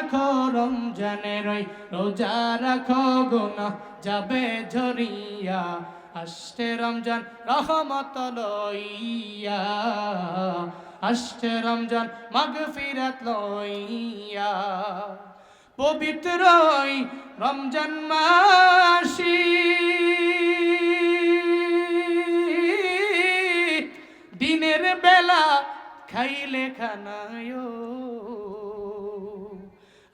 রাখো রমজানের রোজা রাখো গোনা যাবে ঝরিয়া আসছে রমজান রহমত লইয়া, আসছে রমজান মাগফিরাত লইয়া। পবিত্র রমজান মাসি, দিনের বেলা খাইলে খানায়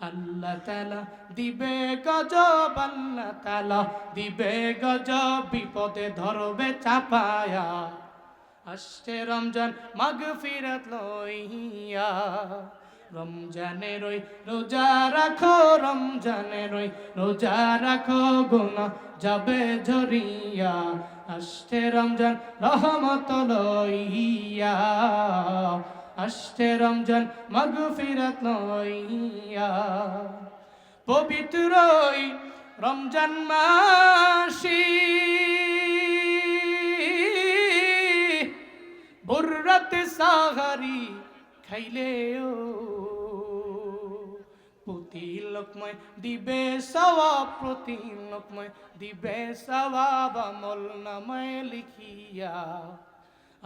আল্লাহ তালা দিবে গজব, আল্লাহ তালা দিবে গজব, বিপদে ধরবে চাপায়া। আসছে রমজান মাগ ফিরাত লইয়া। রমজানের ওই রোজা রাখো রমজানের ওই রোজা রাখো গুনা যাবে ঝরিয়া। আসছে রমজান রহমত লইয়া। আসছে রমজান মাগ ফিরাত লইয়া। পবিত্র ওই রমজান মাসি। বুর্রত সাহারি খাইলেও প্রতি লোকময় দিবে সওয়াব, প্রতি লোকময় দিবে সওয়াব আমল নামায় লিখিয়া।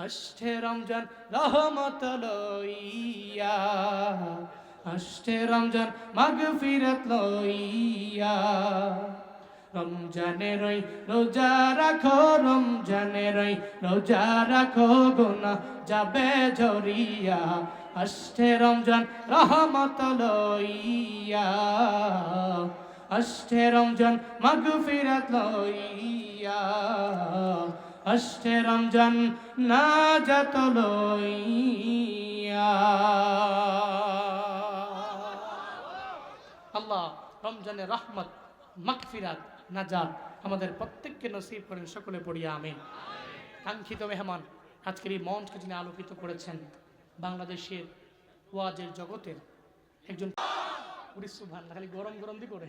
আসছে রমজান রহমত লইয়া আসছে রমজান মাগফিরাত লইয়া। রমজানের ওই রোজা রাখো, রমজানের ওই রোজা রাখো গোনা যাবে ঝরিয়া আসছে রমজান রহমত লইয়া আসছে রমজান মাগফিরাত লইয়া। আসছে রমজান না যত আল্লাহ রমজানের রহমত, মাগফিরাত, নাজাত আমাদের প্রত্যেককে নসিব করেন, সকলে পড়িয়া আমিন। কাঙ্ক্ষিত মেহমান, আজকের এই মঞ্চকে যিনি আলোকিত করেছেন বাংলাদেশের ওয়াজের জগতের একজন সুভান খালি গরম গরম দি করে।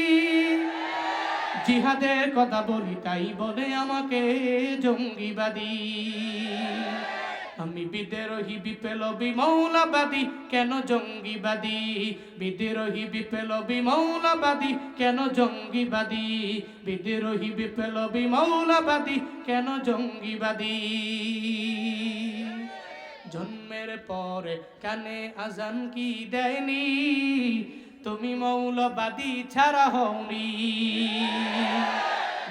জিহাদের কথা বলি, তাই বলে আমাকে জঙ্গিবাদী। আমি বিদ্রোহী, বিপ্লবী, মৌলবাদী, কেন জঙ্গিবাদী? বিদ্রোহী, বিপ্লবী, মৌলবাদী, কেন জঙ্গিবাদী? বিদ্রোহী, বিপ্লবী, মৌলবাদী, কেন জঙ্গিবাদী? জন্মের পরে কানে আজান কি দেয়নি? তুমি মৌলবাদী ছাড়া হওনি।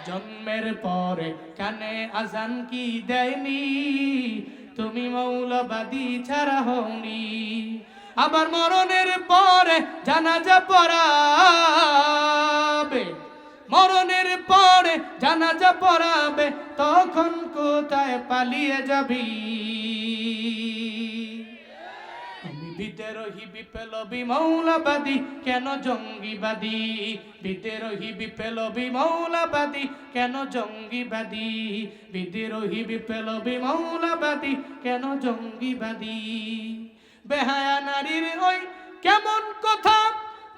জন্মের পরে কানে আজান কি দেয়নি? তুমি মৌলবাদী ছাড়া হওনি। আবার মরণের পরে জানাজা পড়াবে। মরণের পরে জানাজা পড়াবে, তখন কোথায় পালিয়ে যাবি? আমি বিদ্রোহী বিপ্লবী মৌলবাদী, কেন জঙ্গিবাদী? বিদ্রোহী বিপ্লবী মৌলবাদী, কেন জঙ্গিবাদী? বিদ্রোহী বিপ্লবী মৌলবাদী, কেন জঙ্গিবাদী? বেহায়া নারীর ওই কেমন কথা,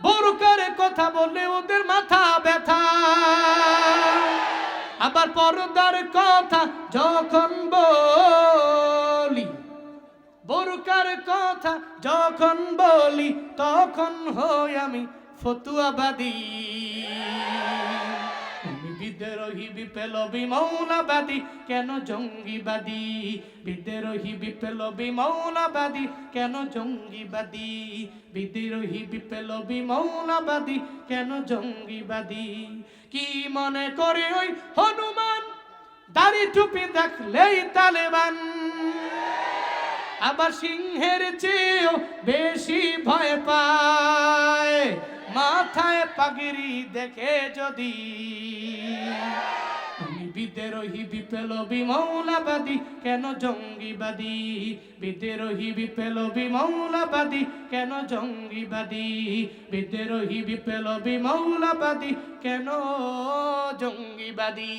বোরকার কথা বলে ওদের মাথা ব্যথা। আবার পর্দার কথা যখন বলি বোরকার কথা যখন বলি, তখন হই আমি ফতুয়াবাদী। বিদ্রোহী বিপ্লবী মৌলবাদী কেন জঙ্গিবাদী? বিদ্রোহী বিপ্লবী মৌলবাদী কেন জঙ্গিবাদী? বিদ্রোহী বিপ্লবী মৌলবাদী কেন জঙ্গিবাদী? কি মনে করে ওই হনুমান? দাড়ি টুপি দেখলেই তালেবান। আবার সিংহের চেয়েও বেশি ভয় পায়। মাথায় পাগিরি দেখে যদি বিদ্রোহী, বিপ্লবী, মৌলাবাদী, কেন জঙ্গিবাদী? বিদ্রোহী, বিপ্লবী, মৌলাবাদী, কেন জঙ্গিবাদী? বিদ্রোহী, বিপ্লবী, মৌলাবাদী, কেন জঙ্গিবাদী?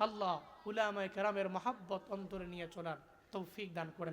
আল্লাহ। উলামায়ে কেরামের মহাব্বত অন্তরে নিয়ে চলার তৌফিক দান করেন।